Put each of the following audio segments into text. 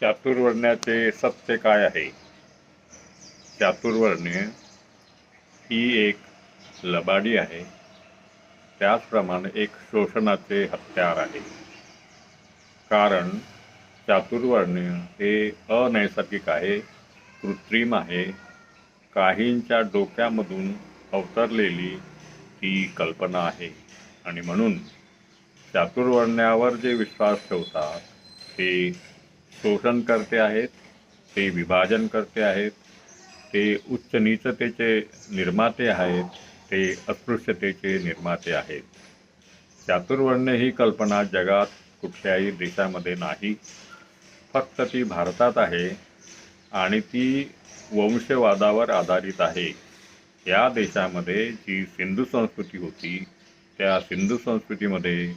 चातुर्वर्ण्याचे सत्य काय आहे? चातुर्वर्ण्य ही एक लबाडी आहे. त्याचप्रमाणे एक शोषणाचे हत्यार आहे. कारण चातुर्वर्ण्य हे अनैसर्गिक आहे कृत्रिम आहे. काहींच्या डोक्यामधून अवतरलेली ही कल्पना आहे. आणि म्हणून चातुर्वर्ण्यावर जे विश्वास ठेवतात ते शोषण करते आहेत ते विभाजन करते आहेत ते उच्च नीचतेचे निर्माते आहेत ते अस्पृश्यतेचे निर्माते आहेत. चातुर्वर्ण्य ही कल्पना जगात कुठल्याही देशामध्ये नाही. फक्त ती भारतात आहे आणि ती वंशवादावर आधारित आहे. या देशामध्ये जी सिंधू संस्कृती होती त्या सिंधू संस्कृतीमध्ये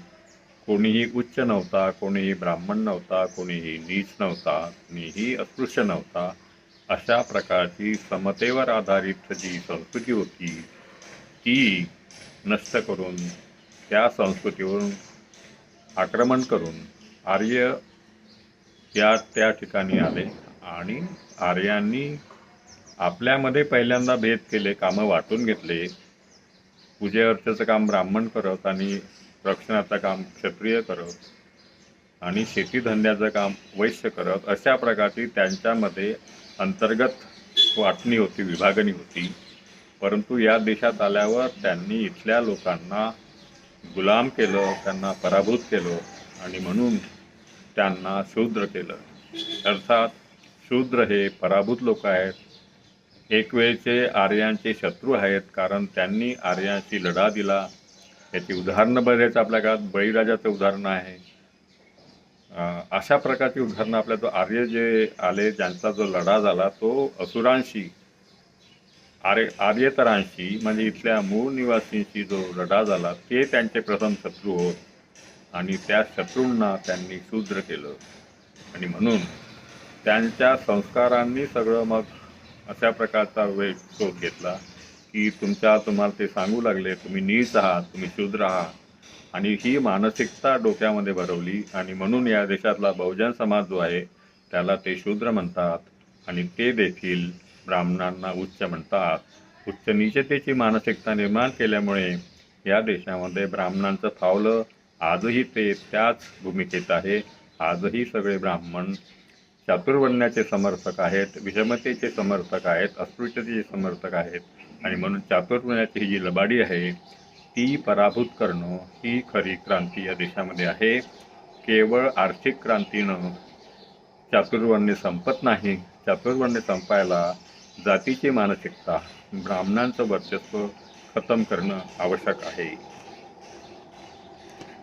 कोणीही उच्च नव्हता कोणीही ब्राह्मण नव्हता कोणीही नीच नव्हता कोणीही अस्पृश्य नव्हता अशा प्रकारची समतेवर आधारित जी संस्कृती होती ती नष्ट करून त्या संस्कृतीवरून आक्रमण करून आर्य या त्या ठिकाणी आले आणि आर्यांनी आपल्यामध्ये पहिल्यांदा भेद केले कामं वाटून घेतले. पूजे अर्चेचं काम ब्राह्मण करत आणि रक्षणाचं काम क्षत्रिय करत आणि शेतीधंद्याचं काम वैश्य करत अशा प्रकारची त्यांच्यामध्ये अंतर्गत वाटणी होती विभागणी होती. परंतु या देशात आल्यावर त्यांनी इथल्या लोकांना गुलाम केलं त्यांना पराभूत केलं आणि म्हणून त्यांना शूद्र केलं. अर्थात शूद्र हे पराभूत लोक आहेत. एक वेळचे आर्यांचे शत्रू आहेत कारण त्यांनी आर्यांशी लढा दिला. याची उदाहरणं बरेच आपल्या काळात बळीराजाचं उदाहरण आहे. अशा प्रकारची उदाहरणं आपल्या जो आर्य जे आले ज्यांचा जो लढा झाला तो असुरांशी आर्य आर्यतरांशी म्हणजे इथल्या मूळ निवासींशी जो लढा झाला ते त्यांचे प्रथम शत्रू होत आणि त्या शत्रूंना त्यांनी शूद्र केलं. आणि म्हणून त्यांच्या संस्कारांनी सगळं मग अशा प्रकारचा वेळ शोध घेतला. की तुमच्या तुम्हाला ते सांगू लागले तुम्ही नीच आहात तुम्ही शूद्र आहात. आणि ही मानसिकता डोक्यामध्ये भरवली आणि म्हणून या देशातला बहुजन समाज जो आहे त्याला ते शूद्र म्हणतात आणि ते देखील ब्राह्मणांना उच्च म्हणतात. उच्च नीचतेची मानसिकता निर्माण केल्यामुळे या देशामध्ये ब्राह्मणांचं फावलं आजही ते त्याच भूमिकेत आहे. आजही सगळे ब्राह्मण चातुर्वर्ण्याचे समर्थक आहेत विषमतेचे समर्थक आहेत अस्पृश्यतेचे समर्थक आहेत. आणि म्हणून चातुर्वर्ण्याची ही जी लबाडी आहे ती पराभूत करणं ही खरी क्रांती या देशामध्ये आहे. केवळ आर्थिक क्रांतीनं चातुर्वर्ण्य संपत नाही. चातुर्वर्ण्य संपायला जातीची मानसिकता ब्राह्मणांचं वर्चस्व खतम करणं आवश्यक आहे.